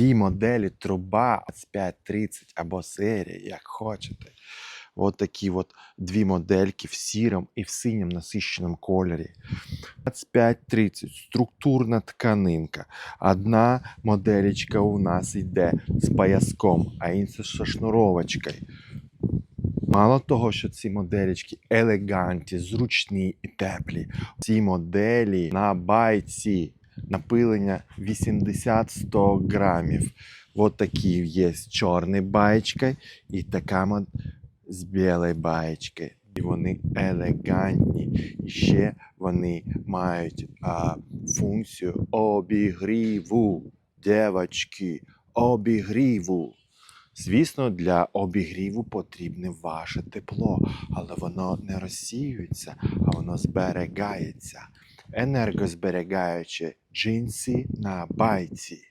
дві моделі труба 2530 або серія, як хочете. От такі от дві модельки в сірому і в синьому насищеному кольорі. 2530 структурна тканинка. Одна моделечка у нас йде з пояском, а інша з шнуровочкою. Мало того, що ці моделечки елегантні, зручні і теплі. Ці моделі на байці напилення 80-100 грамів. Вот такі є з чорною баєчкою і така з білою баєчкою. І вони елегантні. І ще вони мають а, функцію обігріву. Дівочки, обігріву. Звісно, для обігріву потрібне ваше тепло, але воно не розсіюється, а воно зберігається. Енергозберігаючі джинси на байці.